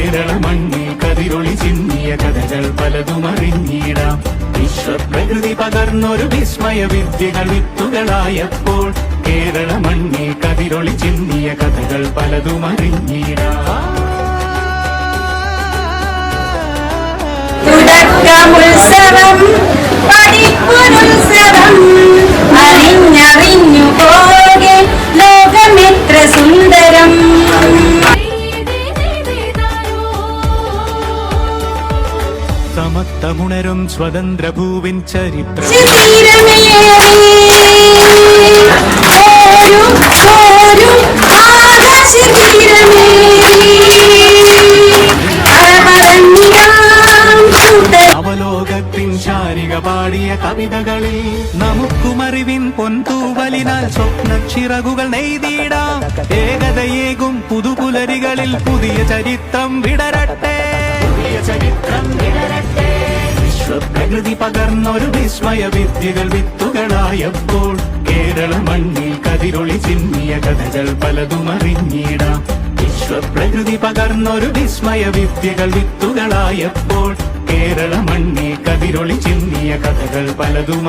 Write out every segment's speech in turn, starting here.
കേരള മണ്ണിൽ കതിരൊളി ചിന്നിയ കഥകൾ പലതും അറിഞ്ഞിടാം. വിശ്വപ്രകൃതി പകർന്നൊരു വിസ്മയ വിദ്യകൾ വിത്തുകളായപ്പോൾ കേരള മണ്ണിൽ കതിരൊളി ചിന്നിയ കഥകൾ പലതും അറിഞ്ഞിടാം. പഠിപ്പുരുത്സവം അറിഞ്ഞറിഞ്ഞു പോകെ ലോകമെത്ര സുന്ദരം. സമത്തമുണരും സ്വതന്ത്ര ഭൂവിൻ ചരിത്രം. അവലോകത്തിൻ ശാരിക പാടിയ കവിതകളിൽ നമുക്കുമറിവിൻ പൊന്തൂവലിനാൽ സ്വപ്നച്ചിറകുകൾ നെയ്തിടാം. ഏകതയേകും പുതുപുലരികളിൽ പുതിയ ചരിത്രം വിടരട്ടെ. പുതിയ ചരിത്രം വിടരട്ടെ. വിശ്വപ്രകൃതി പകർന്നൊരു വിസ്മയ വിദ്യകൾ വിത്തുകളായപ്പോൾ കേരള മണ്ണിൽ കതിരൊളി ചിന്നിയ കഥകൾ പലതും അറിഞ്ഞിടാം. വിശ്വപ്രകൃതി പകർന്നൊരു വിസ്മയ വിദ്യകൾ വിത്തുകളായപ്പോൾ കേരള മണ്ണിൽ കതിരൊളി ചിന്നിയ കഥകൾ പലതും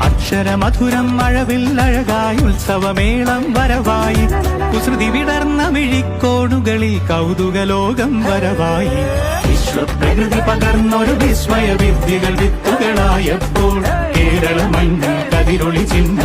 അക്ഷരമധുരം മഴവില്ലഴകായി ഉത്സവമേളം വരവായി. കുസൃതി വിടർന്ന മിഴിക്കോണുകളിൽ കൗതുകലോകം വരവായി. വിശ്വപ്രകൃതി പകർന്നൊരു വിസ്മയ വിദ്യകൾ വിത്തുകളായപ്പോൾ കേരള മണ്ണിൽ കതിരൊളി ചിന്നിയ